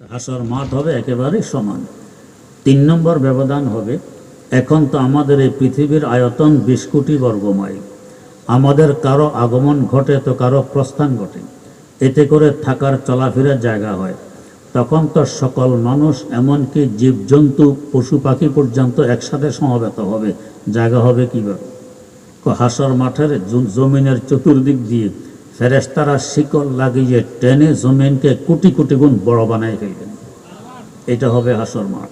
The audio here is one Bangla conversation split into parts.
হাসর মাঠ হবে একেবারে সমান। তিন নম্বর ব্যবধান হবে, এখন তো আমাদের এই পৃথিবীর আয়তন বিশ কোটি বর্গ মাইল। আমাদের কারও আগমন ঘটে তো কারও প্রস্থান ঘটে। এতে করে থাকার চলাফেরার জায়গা হয়। তখন তো সকল মানুষ, এমনকি জীবজন্তু, পশু পাখি পর্যন্ত একসাথে সমবেত হবে। জায়গা হবে কীভাবে? হাসর মাঠের জমিনের চতুর্দিক দিয়ে ফেরেস্তারা শিকল লাগিয়ে টেনে জমিনকে কোটি কোটি গুণ বড় বানাই ফেলবেন। এটা হবে হাসর মাঠ।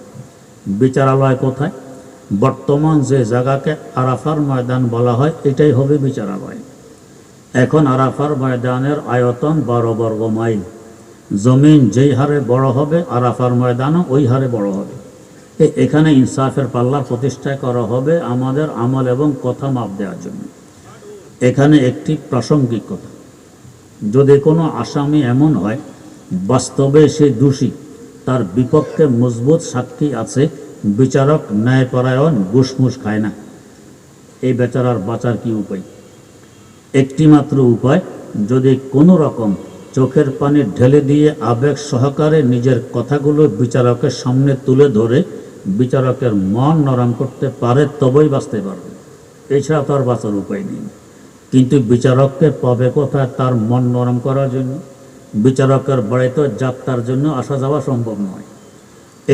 বিচারালয় কোথায়? বর্তমান যে জায়গাকে আরাফার ময়দান বলা হয়, এটাই হবে বিচারালয়। এখন আরাফার ময়দানের আয়তন বারো বর্গ মাইল। জমিন যেই হারে বড় হবে, আরাফার ময়দানও ওই হারে বড় হবে। এখানে ইনসাফের পাল্লা প্রতিষ্ঠা করা হবে আমাদের আমল এবং কথা মাপ দেওয়ার জন্য। এখানে একটি প্রাসঙ্গিক কথা যদি কোনো আসামি এমন হয়, বাস্তবে সে দোষী। তার বিপক্ষে মজবুত সাক্ষী আছে, বিচারক ন্যায়পরায়ণ ঘুষমুষ খায় না। এই বেচারার বাঁচার কি উপায়? একটি মাত্র উপায়, যদি কোনো রকম চোখের পানি ঢেলে দিয়ে আবেগ সহকারে নিজের কথাগুলো বিচারকের সামনে তুলে ধরে বিচারকের মন নরম করতে পারে, তবেই বাঁচতে পারবে। এছাড়া তার বাঁচার উপায় নেই। কিন্তু বিচারককে পাবে কোথায় তার মন নরম করার জন্য, বিচারকের বাড়িতে যাত্রার জন্য আসা যাওয়া সম্ভব নয়।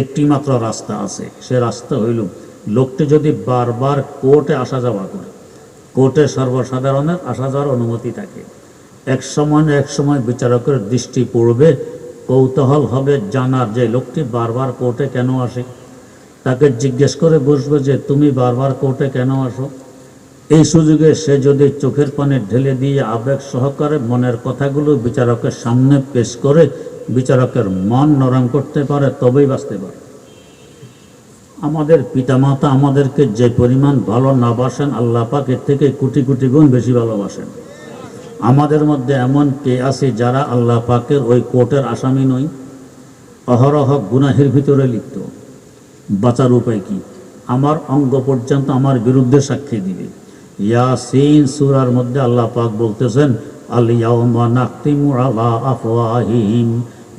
একটি মাত্র রাস্তা আছে, সে রাস্তা হইল, লোকটি যদি বারবার কোর্টে আসা যাওয়া করে, কোর্টে সর্বসাধারণের আসা যাওয়ার অনুমতি থাকে। এক সময় এক সময় বিচারকের দৃষ্টি পড়বে, কৌতূহল হবে জানার যে লোকটি বারবার কোর্টে কেন আসে। তাকে জিজ্ঞেস করে বসবে যে, তুমি বারবার কোর্টে কেন আসো? এই সুযোগে সে যদি চোখের পানি ঢেলে দিয়ে আবেগ সহকারে মনের কথাগুলো বিচারকের সামনে পেশ করে বিচারকের মন নরম করতে পারে, তবেই বাঁচতে পারে। আমাদের পিতামাতা আমাদেরকে যে পরিমাণ ভালো না বাসেন, আল্লাহ পাক এর থেকে কোটি কোটি গুণ বেশি ভালোবাসেন। আমাদের মধ্যে এমন কে আছে যারা আল্লাহ পাকের ওই কোর্টের আসামি নই অহরহ গুনাহের ভিতরে লিপ্ত। বাঁচার উপায় কি? আমার অঙ্গ পর্যন্ত আমার বিরুদ্ধে সাক্ষী দিবে। ইয়াসিন সূরার মধ্যে আল্লাহ পাক বলতেছেন আল ইয়াউমা নাখতিমু আলা আফওয়াহিহিম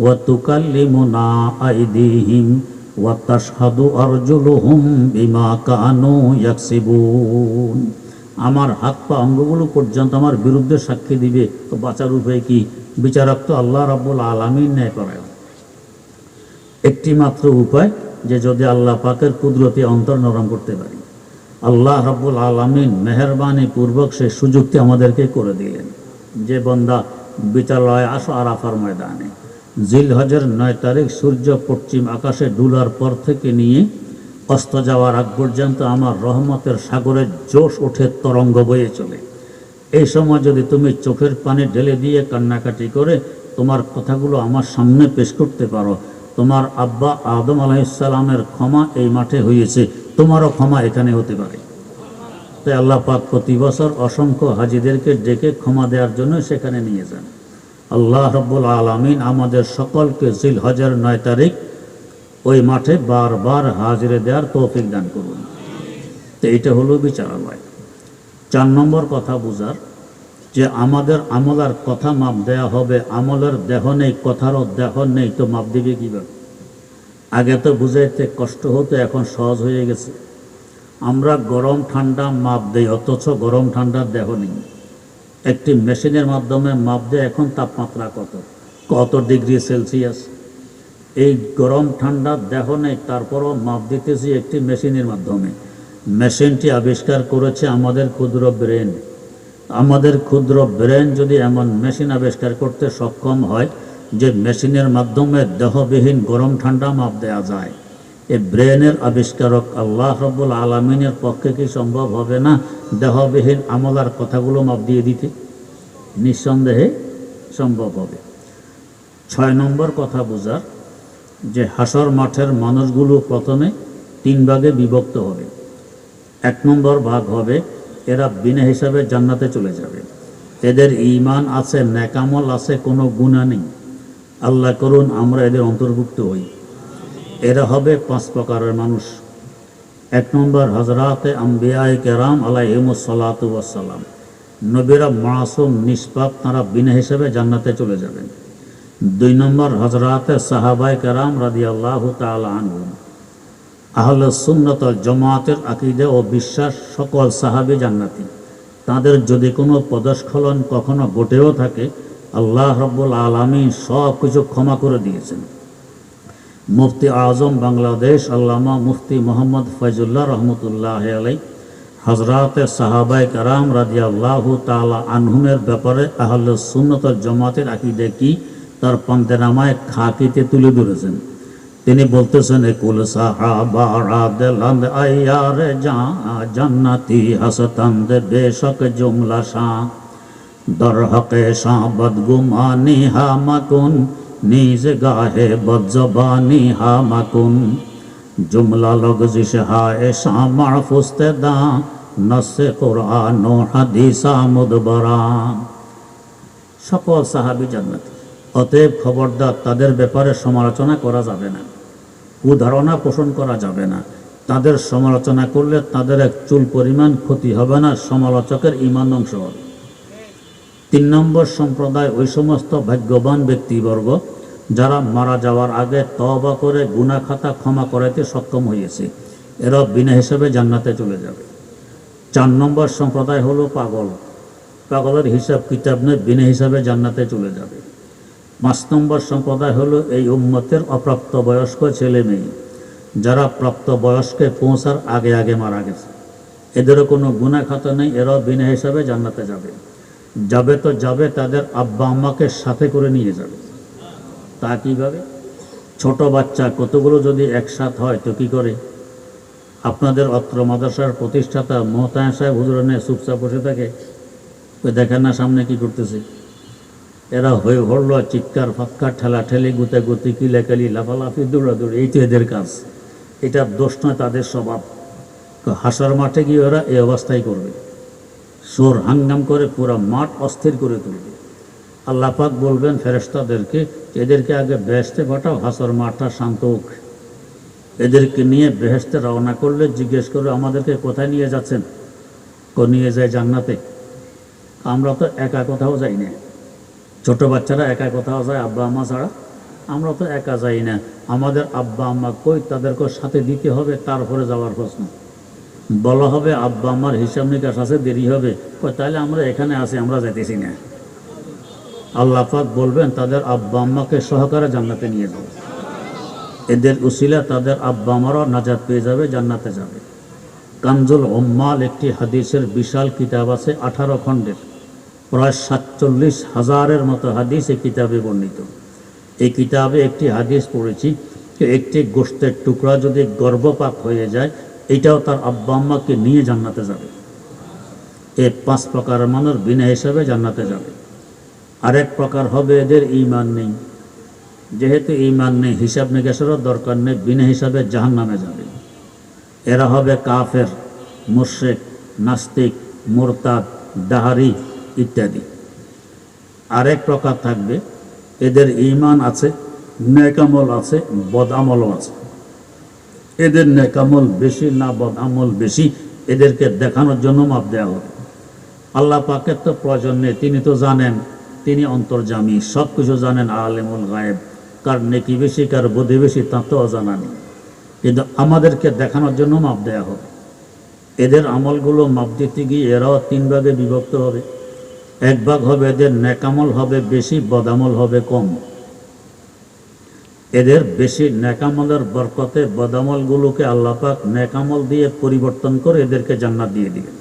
ওয়া তুকাল্লিমুনা আইদিহিম ওয়া তাশহাদু আরজুলুহুম বিমা কানু ইয়াকসিবুন। আমার হাত পা অঙ্গগুলো পর্যন্ত আমার বিরুদ্ধে সাক্ষী দিবে, তো বাঁচার উপায় কি? বিচারক তো আল্লাহ রাব্বুল আলামিন ন্যায় করায়। একটি মাত্র উপায়, যে যদি আল্লাহ পাকের কুদরতি অন্তর নরম করতে পারি। আল্লাহ রাব্বুল আলমিন মেহরবানি পূর্বক সে সুযোগটি আমাদেরকে করে দিলেন। যে বন্দা বিচারালয়ে আসো আরাফার ময়দানে। জিল হজের নয় তারিখ সূর্য পশ্চিম আকাশে ডুলার পর থেকে নিয়ে অস্ত যাওয়ার আগ পর্যন্ত আমার রহমতের সাগরের জোশ ওঠে, তরঙ্গ বয়ে চলে। এই সময় যদি তুমি চোখের পানি ঢেলে দিয়ে কান্নাকাটি করে তোমার কথাগুলো আমার সামনে পেশ করতে পারো, তোমার আব্বা আদম আলাইসালামের ক্ষমা এই মাঠে হয়েছে তোমারও ক্ষমা এখানে হতে পারে। তাই আল্লাহ পাক প্রতি বছর অসংখ্য হাজিদেরকে ডেকে ক্ষমা দেওয়ার জন্য সেখানে নিয়ে যান। আল্লাহ রব্বুল আলমিন আমাদের সকলকে জিল হজের নয় তারিখ ওই মাঠে বারবার হাজিরে দেওয়ার তৌফিক দান করুন। তো এটা হলো বিচারালয়। চার নম্বর কথা বুঝার যে আমাদের আমলার কথা মাপ দেয়া হবে, আমলের দেহ নেই, কথারও দেহ নেই, তো মাপ দিবে কীভাবে? আগে তো বুঝাইতে কষ্ট হতো, এখন সহজ হয়ে গেছে। আমরা গরম ঠান্ডা মাপ দেই, অথচ গরম ঠান্ডার দেহ নেই। একটি মেশিনের মাধ্যমে মাপ দেয়, এখন তাপমাত্রা কত? কত ডিগ্রি সেলসিয়াস? এই গরম ঠান্ডার দেহ নেই, তারপরও মাপ দিতেছি একটি মেশিনের মাধ্যমে। মেশিনটি আবিষ্কার করেছে আমাদের ক্ষুদ্র ব্রেন। আমাদের ক্ষুদ্র ব্রেন যদি এমন মেশিন আবিষ্কার করতে সক্ষম হয় যে মেশিনের মাধ্যমে দেহবিহীন গরম ঠান্ডা মাপ দেওয়া যায়। এই ব্রেনের আবিষ্কারক আল্লাহ রব্বুল আলমিনের পক্ষে কি সম্ভব হবে না দেহবিহীন আমলার কথাগুলো মাপ দিয়ে দিতে? নিঃসন্দেহে সম্ভব হবে। ছয় নম্বর কথা বোঝার, যে হাসর মাঠের মানুষগুলো প্রথমে তিন ভাগে বিভক্ত হবে। এক নম্বর ভাগ হবে, এরা বিনা হিসাবে জান্নাতে চলে যাবে। এদের ইমান আছে ন্যাকামল আছে, কোনো গুণা নেই। আল্লাহ করুন, আমরা এদের অন্তর্ভুক্ত হই। এরা হবে পাঁচ প্রকারের মানুষ। এক নম্বর হজরাতে আম্বিয়াই কেরাম আলাইহিমসালাম নবীরা মাসুম, নিষ্পাপ, তারা বিনা হিসেবে জান্নাতে চলে যাবেন। দুই নম্বর হজরাতে সাহাবাই কারাম রাদি আল্লাহ আনহু। আহলে সুন্নত জমাতের আকিদে ও বিশ্বাস সকল সাহাবি জান্নাতি। তাদের যদি কোনো পদস্খলন কখনো ঘটেও থাকে আল্লাহ রব্বুল আলমী সব কিছু ক্ষমা করে দিয়েছেন। মুফতি আজম বাংলাদেশ আল্লামা মুফতি মোহাম্মদ ফয়জুল্লাহ রহমতুল্লাহ আলাই হজরত সাহাবাই কারাম রাজি আল্লাহ তালা আনহুমের ব্যাপারে আহল সুন্নত জমাতের আকিদে কি তার পন্তেনামায় খাকিতে তুলে ধরেছেন। তিনি বলতেছেন সাহাবারাদ আয়ার জান্নাতি হাসতান্দ বেশক জুমলা শাহ দর হকে শাহ বদগুমানি হা মাকুন, নিজ গাহে বজ্জবানি হা মাকুন। জুমলা লগজিশ হা এ শামার ফুস্তে দা নসে কোরআন ও হাদিসা সকল সাহাবি জান্নাতি, অতএব খবরদার, তাদের ব্যাপারে সমালোচনা করা যাবে না, কুধারণা পোষণ করা যাবে না। তাদের সমালোচনা করলে তাদের এক চুল পরিমাণ ক্ষতি হবে না, সমালোচকের ইমান অংশ হবে। তিন নম্বর সম্প্রদায় ওই সমস্ত ভাগ্যবান ব্যক্তিবর্গ যারা মারা যাওয়ার আগে তবা করে গুনা খাতা ক্ষমা করাইতে সক্ষম হয়েছে এরা বিনা হিসেবে জান্নাতে চলে যাবে। চার নম্বর সম্প্রদায় হলো পাগল। পাগলের হিসাব কিতাব নয়, বিনা হিসাবে জান্নাতে চলে যাবে। পাঁচ নম্বর সম্প্রদায় হলো এই উম্মতের অপ্রাপ্ত বয়স্ক ছেলে মেয়ে যারা প্রাপ্ত বয়স্কে পৌঁছার আগে আগে মারা গেছে। এদেরও কোনো গুণা খাতা নেই, এরাও বিনা হিসাবে জান্নাতে যাবে। যাবে তো যাবে, তাদের আব্বা আম্মাকে সাথে করে নিয়ে যাবে। তা কীভাবে? ছোট বাচ্চা কতগুলো যদি একসাথ হয় তো কী করে? আপনাদের অত্র মাদ্রাসার প্রতিষ্ঠাতা মোহতায় সাহেব হুজুর নিয়ে চুপচাপ বসে থাকে। ওই দেখেন না সামনে কি করতেছে? এরা হয়ে হরল চিৎকার ফাক্কার ঠেলা ঠেলি গুতে গুতি কিলাকালি, লাফালাফি, দৌড়াদৌড়ি, এই তো এদের কাজ। এটা দোষ নয়, তাদের স্বভাব। হাসার মাঠে গিয়ে ওরা এই অবস্থায় করবে। সোর হাঙ্গাম করে পুরা মাঠ অস্থির করে তুলবে আল্লাহ পাক বলবেন ফেরেস্তাদেরকে এদেরকে আগে বেহেস্তে পাঠাও, হাসর মাঠটা শান্ত হোক। এদেরকে নিয়ে বেহেস্তে রওনা করলে জিজ্ঞেস করে আমাদেরকে কোথায় নিয়ে যাচ্ছেন? কো নিয়ে যায় জান্নাতে। আমরা তো একা কোথাও যাই না। ছোট বাচ্চারা একা কোথাও যায়, আব্বা আম্মা ছাড়া আমরা তো একা যাই না। আমাদের আব্বা আম্মা কই? তাদেরকে সাথে দিতে হবে, তারপরে যাওয়ার প্রশ্ন। বলা হবে, আব্বা আম্মার হিসাব নিকাশ আছে, দেরি হবে। তাহলে আমরা এখানে আছি, আমরা যেতেছি না। আল্লাহ পাক বলবেন, তাদের আব্বা আম্মাকে সহকারে জান্নাতে নিয়ে যাবে এদের উসিলা তাদের আব্বা আমারও নাজাত পেয়ে যাবে, জান্নাতে যাবে। কানজুল ওম্মাল একটি হাদিসের বিশাল কিতাব আছে, আঠারো খণ্ডের। প্রায় সাতচল্লিশ হাজারের মতো হাদিস এই কিতাবে বর্ণিত। এই কিতাবে একটি হাদিস পড়েছি একটি গোষ্ঠের টুকরা যদি গর্ভপাত হয়ে যায় এটাও তার আব্বা আম্মাকে নিয়ে জান্নাতে যাবে। এ পাঁচ প্রকার মানুষ বিনা হিসাবে জান্নাতে যাবে। আরেক প্রকার হবে এদের ইমান নেই। যেহেতু ইমান নেই, হিসাব নিকাশেরও দরকার নেই, বিনা হিসাবে জাহান নামে যাবে। এরা হবে কাফের মুর্শেক নাস্তিক, মোরতাদ, দাহারি ইত্যাদি। আরেক প্রকার থাকবে, এদের ইমান আছে, নেকামল আছে বদামলও আছে। এদের নেকামল বেশি না বদামল বেশি, এদেরকে দেখানোর জন্য মাপ দেওয়া হবে। আল্লাহ পাকের তো প্রয়োজন নেই, তিনি তো জানেন, তিনি অন্তর্জামী সব কিছু জানেন, আলেমুল গায়েব। কার নেকি বেশি, কার বোধে বেশি তা তো অজানা নেই। কিন্তু আমাদেরকে দেখানোর জন্য মাপ দেওয়া হবে। এদের আমলগুলো মাপ দিতে গিয়ে এরাও তিন ভাগে বিভক্ত হবে। এক ভাগ হবে এদের নেকামল হবে বেশি বদামল হবে কম। এদের বেশি নেকামলের বরকতে বদামলগুলোকে আল্লাপাক নেকামল দিয়ে পরিবর্তন করে এদেরকে জান্নাত দিয়ে দিবেন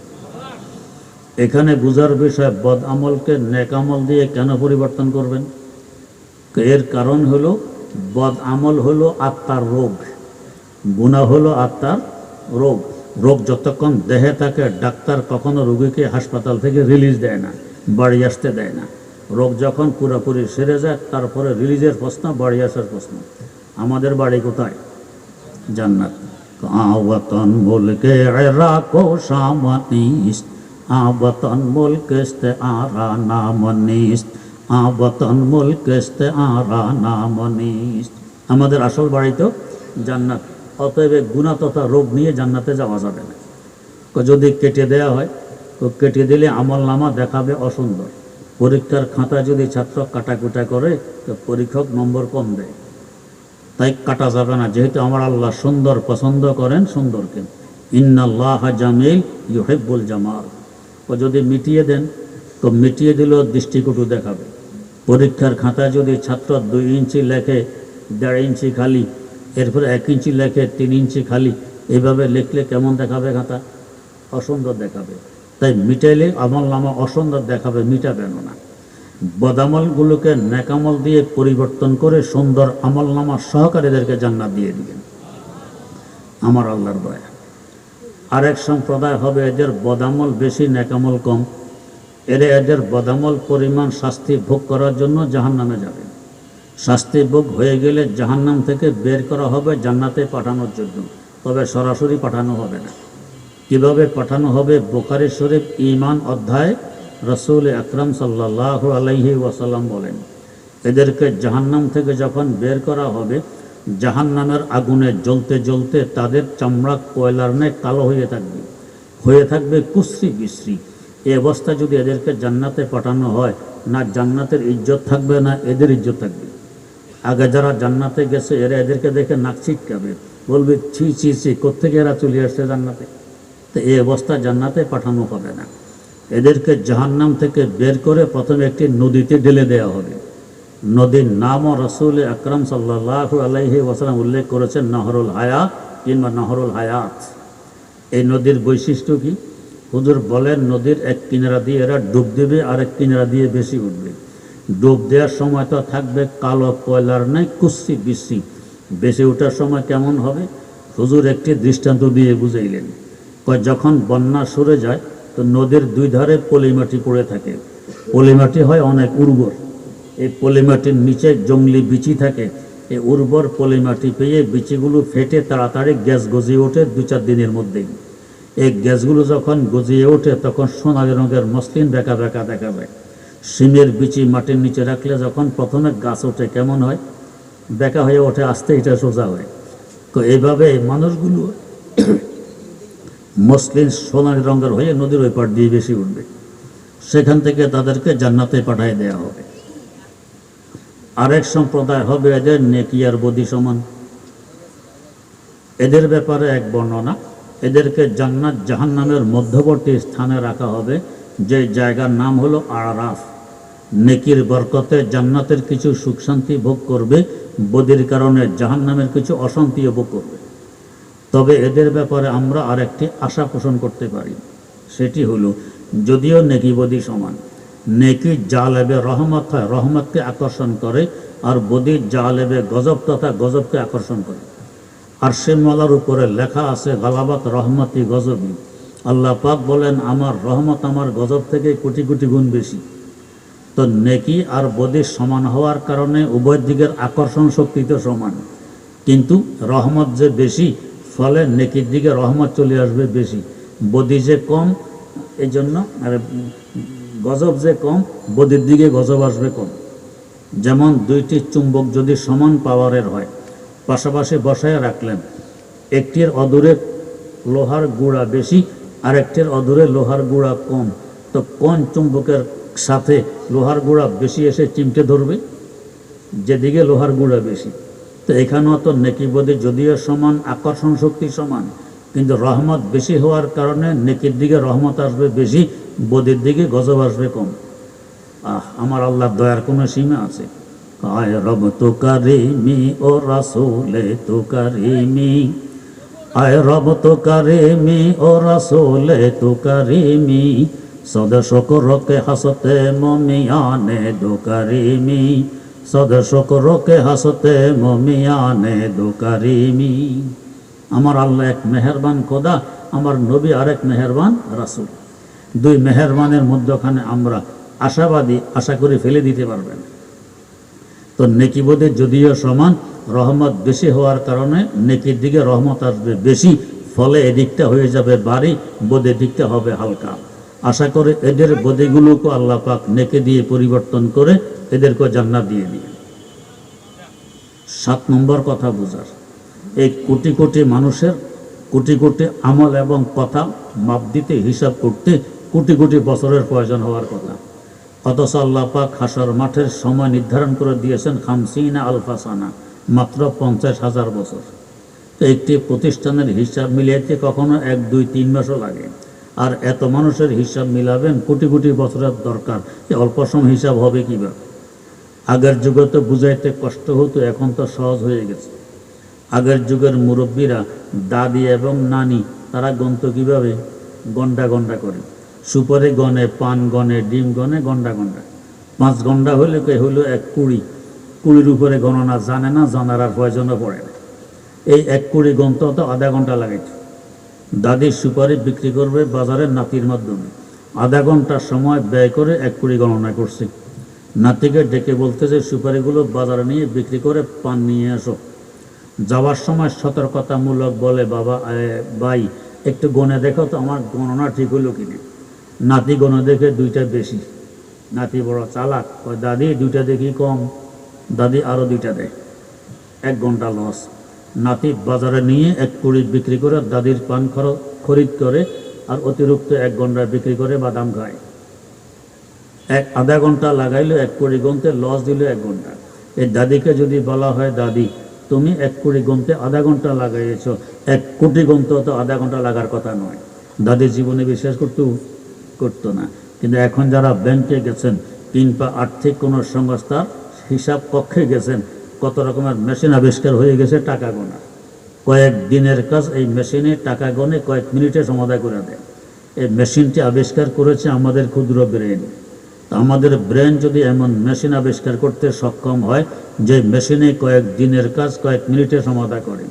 এখানে বুঝার বিষয় বদ আমলকে নেকামল দিয়ে কেন পরিবর্তন করবেন? এর কারণ হলো বদ আমল হলো আত্মার রোগ, গুণা হলো আত্মার রোগ। রোগ যতক্ষণ দেহে থাকে, ডাক্তার কখনো রোগীকে হাসপাতাল থেকে রিলিজ দেয় না, বাড়ি আসতে দেয় না। রোগ যখন পুরোপুরি সেরে যায়, তারপরে রিলিজের প্রশ্ন, বাড়ি আসার প্রশ্ন। আমাদের বাড়ি কোথায়? জান্নাত। আওয়াতন মুলকে রাখো সামানিস আবতন মুলকেস্তে আরা নামনিস আবতন মুলকেস্তে আরা নামনিস আমাদের আসল বাড়ি তো জান্নাত। অতএব গুণা তথা রোগ নিয়ে জান্নাতে যাওয়া যাবে না। যদি কেটে দেওয়া হয়, তো কেটে দিলে আমল নামা দেখাবে অসুন্দর। পরীক্ষার খাতা যদি ছাত্র কাটাকুটা করে, তো পরীক্ষক নম্বর কম দেয়। তাই কাটা যাবে না। যেহেতু আমার আল্লাহ সুন্দর পছন্দ করেন সুন্দরকে ইন্নাল্লাহ জামিল ইউহেব্বুল জামাল। ও যদি মিটিয়ে দেন, তো মিটিয়ে দিলেও দৃষ্টিকটু দেখাবে। পরীক্ষার খাতা যদি ছাত্র দুই ইঞ্চি লেখে, দেড় ইঞ্চি খালি, এরপরে এক ইঞ্চি লেখে, তিন ইঞ্চি খালি, এভাবে লিখলে কেমন দেখাবে খাতা? অসুন্দর দেখাবে। তাই মিটাইলে আমল নামা অসুন্দর দেখাবে, মিটাবে না। বদামলগুলোকে ন্যাকামল দিয়ে পরিবর্তন করে সুন্দর আমল নামা সহকারীদেরকে জান্নাত দিয়ে দিবেন। আমার আল্লাহর দয়া। আরেক সম্প্রদায় হবে এদের বদামল বেশি, ন্যাকামল কম। এরা এদের বদামল পরিমাণ শাস্তি ভোগ করার জন্য জাহান নামে যাবে। শাস্তি ভোগ হয়ে গেলে জাহান্নাম থেকে বের করা হবে জান্নাতে পাঠানোর জন্য। তবে সরাসরি পাঠানো হবে না। কীভাবে পাঠানো হবে বোকারি শরীফ ইমান অধ্যায়? রসুল আকরাম সাল্লাহ আলাইহি ওয়াসাল্লাম বলেন, এদেরকে জাহান্নাম থেকে যখন বের করা হবে, জাহান্নামের আগুনে জ্বলতে জ্বলতে তাদের চামড়া কয়লার ন্যায় কালো হয়ে থাকবে হয়ে থাকবে কুশ্রি বিশ্রী। এ অবস্থা যদি এদেরকে জান্নাতে পাঠানো হয়, না জান্নাতের ইজ্জত থাকবে, না এদের ইজ্জত থাকবে। আগে যারা জান্নাতে গেছে, এরা এদেরকে দেখে নাক ছিটকাবে, বলবে, ছি ছি ছি কোথেকে এরা চলে আসছে জান্নাতে? তো এই অবস্থা জান্নাতে পাঠানো হবে না। এদেরকে জাহান্নাম থেকে বের করে প্রথমে একটি নদীতে ঢেলে দেওয়া হবে। নদীর নামও রসুল আকরাম সাল্লাহ আলাইহি ওয়াসালাম উল্লেখ করেছেন, নহরুল হায়াত কিংবা নহরুল হায়াত। এই নদীর বৈশিষ্ট্য কি? হুজুর বলেন, নদীর এক কিনারা দিয়ে এরা ডুব দেবে, আর এক কিনারা দিয়ে বেশি উঠবে। ডুব দেওয়ার সময় তো থাকবে কালো কয়লার নাই কুস্সি বিসি বেশি ওঠার সময় কেমন হবে? হুজুর একটি দৃষ্টান্ত দিয়ে বুঝাইলেন। যখন বন্যা সরে যায়, তো নদীর দুই ধারে পলিমাটি পড়ে থাকে। পলিমাটি হয় অনেক উর্বর। এই পলিমাটির নিচে জঙ্গলি বিচি থাকে। এই উর্বর পলিমাটি পেয়ে বিচিগুলো ফেটে তাড়াতাড়ি গ্যাস গজিয়ে ওঠে দু চার দিনের মধ্যেই। এই গ্যাসগুলো যখন গজিয়ে ওঠে, তখন সোনালি রঙের মসলিন বেঁকা বেঁকা দেখা যায়। সিমের বিচি মাটির নিচে রাখলে যখন প্রথমে গাছ ওঠে কেমন হয়? বেঁকা হয়ে ওঠে, আস্তে এটা সোজা হয়। তো এইভাবে মানুষগুলো মসলিন সোনালি রঙের হয়ে নদীর ওই পার দিয়ে বেশি উঠবে। সেখান থেকে তাদেরকে জান্নাতে পাঠিয়ে দেওয়া হবে। আরেক সম্প্রদায় হবে এদের নেকিয়ার বদি সমান। এদের ব্যাপারে এক বর্ণনা, এদেরকে জান্নাত জাহান্নামের মধ্যবর্তী স্থানে রাখা হবে, যে জায়গার নাম হলো আরাফ। নেকির বরকতে জান্নাতের কিছু সুখ শান্তি ভোগ করবে, বদির কারণে জাহান্নামের কিছু অশান্তিও ভোগ করবে। তবে এদের ব্যাপারে আমরা আরেকটি আশা পোষণ করতে পারি। সেটি হলো, যদিও নেকি বদি সমান, নেকি জালেবে রহমত হয়, রহমতকে আকর্ষণ করে, আর বদি জালেবে গজব তথা গজবকে আকর্ষণ করে। আর সে মালার উপরে লেখা আছে, গালাবাত রহমতি গজবি। আল্লাহ পাক বলেন, আমার রহমত আমার গজব থেকে কোটি কোটি গুণ বেশি। তো নেকি আর বদি সমান হওয়ার কারণে উভয় দিকের আকর্ষণ শক্তি তো সমান। কিন্তু রহমত যে বেশি ফলে নেকির দিকে রহমত চলে আসবে বেশি। বদি যে কম এই জন্য আর গজব যে কম, বদির দিকে গজব আসবে কম। যেমন দুইটি চুম্বক যদি সমান পাওয়ারের হয়, পাশাপাশি বসায় রাখলেন। একটির অদূরে লোহার গুঁড়া বেশি আর একটির অদূরে লোহার গুঁড়া কম। তো কোন চুম্বকের সাথে লোহার গুঁড়া বেশি এসে চিমটে ধরবে? যেদিকে লোহার গুঁড়া বেশি। তো এখানেও তো নেকিবদি যদিও সমান, আকর্ষণ শক্তি সমান, কিন্তু রহমত বেশি হওয়ার কারণে নেকির দিকে রহমত আসবে বেশি, বদির দিকে গজব আসবে কম। আহ, আমার আল্লাহর দয়ার কোনো সীমা আছে। আয় রব তো কারিমি, ও রাসুলে তো কারিমি। আয় রব তো কারিমি, ও রাসুলে তো কারিমি। সদস্য করকে হাসতে, মমিয়ানে দো কারিমি। হাসতে মমিয়ানে দো কারিমি আমার আল্লাহ এক মেহরবান খোদা, আমার নবী আরেক মেহরবান রাসুল। দুই মেহরবানের মধ্যখানে আমরা আশাবাদী আশা করে ফেলে দিতে পারবেন। তো নেকিবোধে যদিও সমান, রহমত বেশি হওয়ার কারণে নেকির দিকে রহমত আসবে বেশি, ফলে এদিকটা হয়ে যাবে বাড়ি বোধের দিকটা হবে হালকা। আশা করে এদের বোধেগুলোকে আল্লাহ পাক নেকে দিয়ে পরিবর্তন করে এদেরকে জান্নাত দিয়ে দিয়ে সাত নম্বর কথা বোঝার। এই কোটি কোটি মানুষের কোটি কোটি আমল এবং কথা মাপ দিতে হিসাব করতে কোটি কোটি বছরের প্রয়োজন হওয়ার কথা। অথচ আল্লাহ পাক হাসর মাঠের সময় নির্ধারণ করে দিয়েছেন খামসিনা আলফাসানা, মাত্র পঞ্চাশ হাজার বছর। তো একটি প্রতিষ্ঠানের হিসাব মিলিয়েতে কখনো এক, দুই, তিন মাসও লাগে। আর এত মানুষের হিসাব মিলাবেন কোটি কোটি বছরের দরকার। যে অল্প সময় হিসাব হবে কীভাবে? আগের যুগে তো বুঝাইতে কষ্ট হতো, এখন তো সহজ হয়ে গেছে। আগের যুগের মুরব্বীরা, দাদি এবং নানি, তারা গন্ত কীভাবে? গন্ডা গন্ডা করে। সুপারি গনে পান গনে ডিম গনে গন্ডা গন্ডা পাঁচ ঘণ্টা হলে কে হলো এক কুড়ি। কুড়ির উপরে গণনা জানে না, জানার আর প্রয়োজনও পড়ে না। এই এক কুড়ি গন্ত তো আধা ঘণ্টা লাগাইছে দাদির সুপারি বিক্রি করবে বাজারের নাতির মাধ্যমে। আধা ঘণ্টার সময় ব্যয় করে এক কুড়ি গণনা করছে। নাতিকে ডেকে বলতে যে, সুপারিগুলো বাজারে নিয়ে বিক্রি করে পান নিয়ে আসো। যাওয়ার সময় সতর্কতামূলক বলে, বাবা ভাই, একটু গণে দেখো তো আমার গণনা ঠিক হলো কিনা? নাতি গণে দেখে দুইটা বেশি। নাতি বড় চালাক দাদি, দুইটা দেখি কম। দাদি আরও দুইটা দেয়। এক ঘণ্টা লস নাতি বাজারে নিয়ে এক কুড়ি বিক্রি করে দাদির পান খরিদ করে আর অতিরিক্ত এক ঘণ্টা বিক্রি করে বাদাম খায়। এক আধা ঘণ্টা লাগাইলো এক কুড়ি গন্তে, লস দিল এক ঘণ্টা। এই দাদিকে যদি বলা হয়, দাদি, তুমি এক কুড়ি গন্তে আধা ঘণ্টা লাগাইয়েছ, এক কোটি গন্তে তো আধা ঘণ্টা লাগার কথা নয়। দাদির জীবনে বিশ্বাস করতো করতো না। কিন্তু এখন যারা ব্যাংকে গেছেন কিংবা আর্থিক কোনো সংস্থার হিসাব কক্ষে গেছেন কত রকমের মেশিন আবিষ্কার হয়ে গেছে, টাকা গোনা। কয়েক দিনের কাজ এই মেশিনে টাকা গনে কয়েক মিনিটে সমাধান করে দেয়। এই মেশিনটি আবিষ্কার করেছে আমাদের ক্ষুদ্র ব্রেন। আমাদের ব্রেন যদি এমন মেশিন আবিষ্কার করতে সক্ষম হয়, যে মেশিনে কয়েক দিনের কাজ কয়েক মিনিটে সমাধা করে।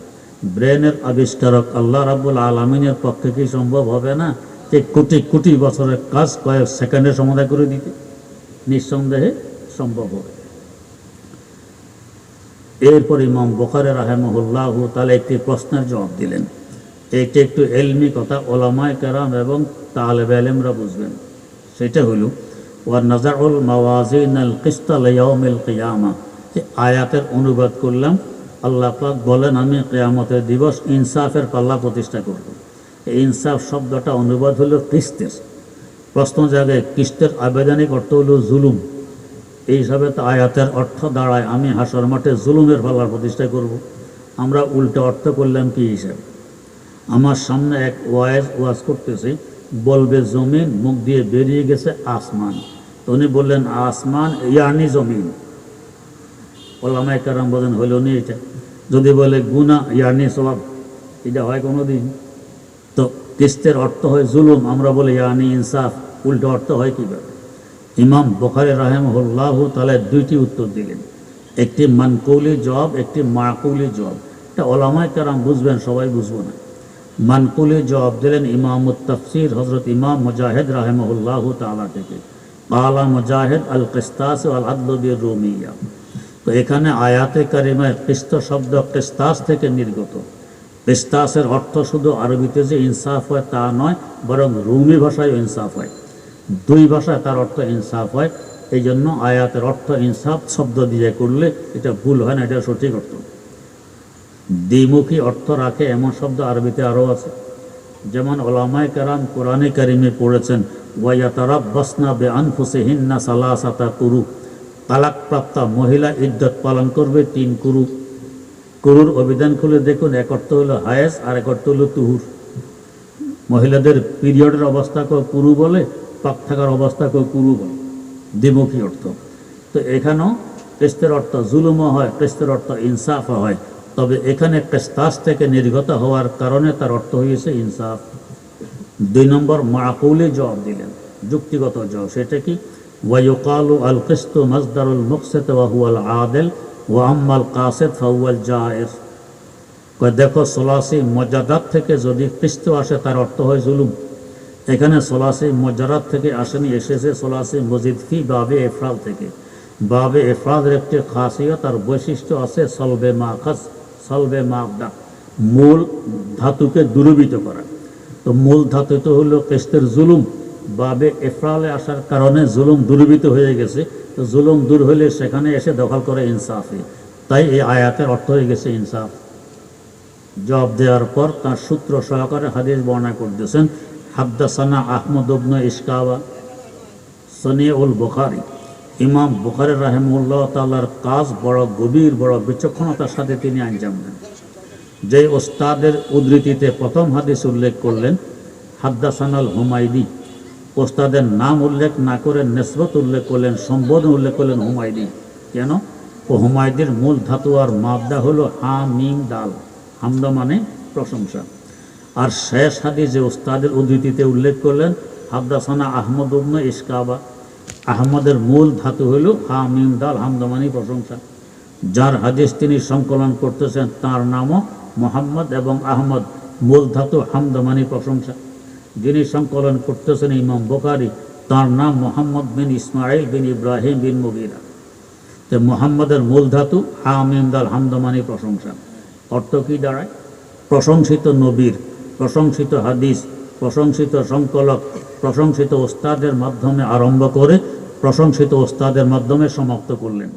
ব্রেনের আবিষ্কারক আল্লাহ রাবুল আলমিনের পক্ষে কি সম্ভব হবে না যে কোটি কোটি বছরের কাজ কয়েক সেকেন্ডে সমাধা করে দিতে? নিঃসন্দেহে সম্ভব হবে। এরপর ইমাম বখারে রাহেমহুল্লাহ তাহলে একটি প্রশ্নের জবাব দিলেন। এইটি একটু এলমি কথা, ওলামায় কেরাম এবং তালেব আলেমরা বুঝবেন। সেটা হলো ওয়ার নাজাউল মাওয়াজিন আল কিস্তাল ইয়াউমিল কিয়ামা আয়াতের অনুবাদ করলাম, আল্লাহ পাক বলেন, আমি কেয়ামতের দিবস ইনসাফের পাল্লা প্রতিষ্ঠা করব। এই ইনসাফ শব্দটা অনুবাদ হলো কিস্তের। প্রশ্ন জায়গায় কিস্তের আবেদনিক অর্থ হলো জুলুম। এই হিসাবে তো আয়াতের অর্থ দাঁড়ায়। আমি হাসর মাঠে জুলুমের পাল্লা প্রতিষ্ঠা করব। আমরা উল্টো অর্থ করলাম কি হিসাবে? আমার সামনে এক ওয়াজ ওয়াজ করতেছে, বলবে জমিন, মুখ দিয়ে বেরিয়ে গেছে আসমান। তো উনি বললেন, আসমান ইয়ানি জমিন। ওলামাই কারাম বলেন হইল নি এটা? যদি বলে, গুনা ইয়ানি সবাব এটা হয় কোনো দিন তো কিস্তের অর্থ হয় জুলুম। আমরা বলি, ইয়ানি ইনসাফ। উল্টো অর্থ হয় কীভাবে? ইমাম বখারি রাহেমহুল্লাহ তাহলে দুইটি উত্তর দিলেন। একটি মানকৌলি জবাব, একটি মাকৌলি জবাব। এটা ওলামায় কারাম বুঝবেন, সবাই বুঝব না। মানকুলি জবাব দিলেন ইমাম তফসির হজরত ইমাম মুজাহিদ রাহেমহুল্লাহ তালা থেকে। আলা মুজাহিদ আল কিস্তাস আল আদলবির রুমিয়া তো এখানে আয়াতে কারিমায় কিস্ত শব্দ কিস্তাস থেকে নির্গত। কিস্তাসের অর্থ শুধু আরবিতে যে ইনসাফ হয় তা নয়, বরং রুমি ভাষায় ইনসাফ হয়। দুই ভাষায় তার অর্থ ইনসাফ হয় এই জন্য আয়াতের অর্থ ইনসাফ, শব্দ দিয়ে করলে এটা ভুল হয় না, এটা সঠিক অর্থ। দ্বিমুখী অর্থ রাখে এমন শব্দ আরবিতে আরও আছে। যেমন ওলামায় কারাম কোরআনে কারিমে পড়েছেন ওয়াইয়া তারা বসনা বে আনফুসে হিন্না সালাসাতা কুরু তালাকপ্রাপ্তা মহিলা ইদ্যত পালন করবে তিন কুরু। কুরুর অভিধান খুলে দেখুন, এক অর্থ হলো হায়েস আর এক অর্থ হলো তুহুর। মহিলাদের পিরিয়ডের অবস্থাকেও কুরু বলে পাক থাকার অবস্থাকেও কুরু বলে। দ্বিমুখী অর্থ। তো এখানেও কেস্তের অর্থ জুলুমও হয় কেস্তের অর্থ ইনসাফও হয়। তবে এখানে কেস্তাস থেকে নির্গত হওয়ার কারণে তার অর্থ হয়েছে ইনসাফ। দুই নম্বর মাকুলি জবাব দিলেন। যুক্তিগত জব সেটা কি? ওয়াইকালু আল কিস্তু মজদারুল মুকসেত ওয়াহুয়াল আদেল ও আম্মাল কাসেদ ফাউয়াল কয়, দেখো, সোলাসি মজাদাত থেকে যদি কিস্ত আসে, তার অর্থ হয় জুলুম। এখানে সোলাসি মজারাত থেকে আসেনি, এসেছে সোলাসি মজিদ ফি বাবে এফরাল থেকে। বাবে এফরাদের একটি খাসিয়ত তার বৈশিষ্ট্য আছে সলবে মাখাস, সলবে মাকদা মূল ধাতুকে দূরীভূত করা। তো মূল ধাতু তো হলো কেস্তের জুলুম। বাবে এফরালে আসার কারণে জুলুম দূরীভূত হয়ে গেছে। তো জুলুম দূর হলে সেখানে এসে দখল করে ইনসাফে। তাই এই আয়াতের অর্থ হয়ে গেছে ইনসাফ। জবাব দেওয়ার পর তার সূত্র সহকারে হাদিস বর্ণনা করতেছেন হাদ্দাসানা আহমদ উবনু ইসকাবা সনিউল বুখারি। ইমাম বুখারি রাহেমুল্লাহ তাল্লার কাজ বড় গভীর, বড় বিচক্ষণতার সাথে তিনি আঞ্জাম দেন। যে ওস্তাদের উদ্ধৃতিতে প্রথম হাদিস উল্লেখ করলেন, হাদ্দাসানাল হুমায়দি। ওস্তাদের নাম উল্লেখ না করে নেসবত উল্লেখ করলেন, সম্বোধন উল্লেখ করলেন হুমায়দি। কেন? ও হুমায়দির মূল ধাতু আর মাবদা হলো হা, মিম, দাল। হামদা মানে প্রশংসা। আর শেষ হাদিস ওস্তাদের উদ্ধৃতিতে উল্লেখ করলেন হাবদাসানা আহমদ উবন ইসকাবা। আহমদের মূল ধাতু হইল হা, মিম, দাল হামদামানি প্রশংসা। যার হাদিস তিনি সংকলন করতেছেন, তার নামও মোহাম্মদ এবং আহমদ। মূল ধাতু হামদামানি প্রশংসা। যিনি সংকলন করতেছেন ইমাম বোকারি তার নাম মোহাম্মদ বিন ইসমাইল বিন ইব্রাহিম বিন মুগিরা। তো মোহাম্মদের মূল ধাতু হা, মিম, দাল হামদামানি প্রশংসা। অর্থ কি দাঁড়ায়? প্রশংসিত নবীর প্রশংসিত হাদিস প্রশংসিত সংকলক প্রশংসিত ওস্তাদের মাধ্যমে আরম্ভ করে প্রশংসিত ওস্তাদের মাধ্যমে সমাপ্ত করলেন।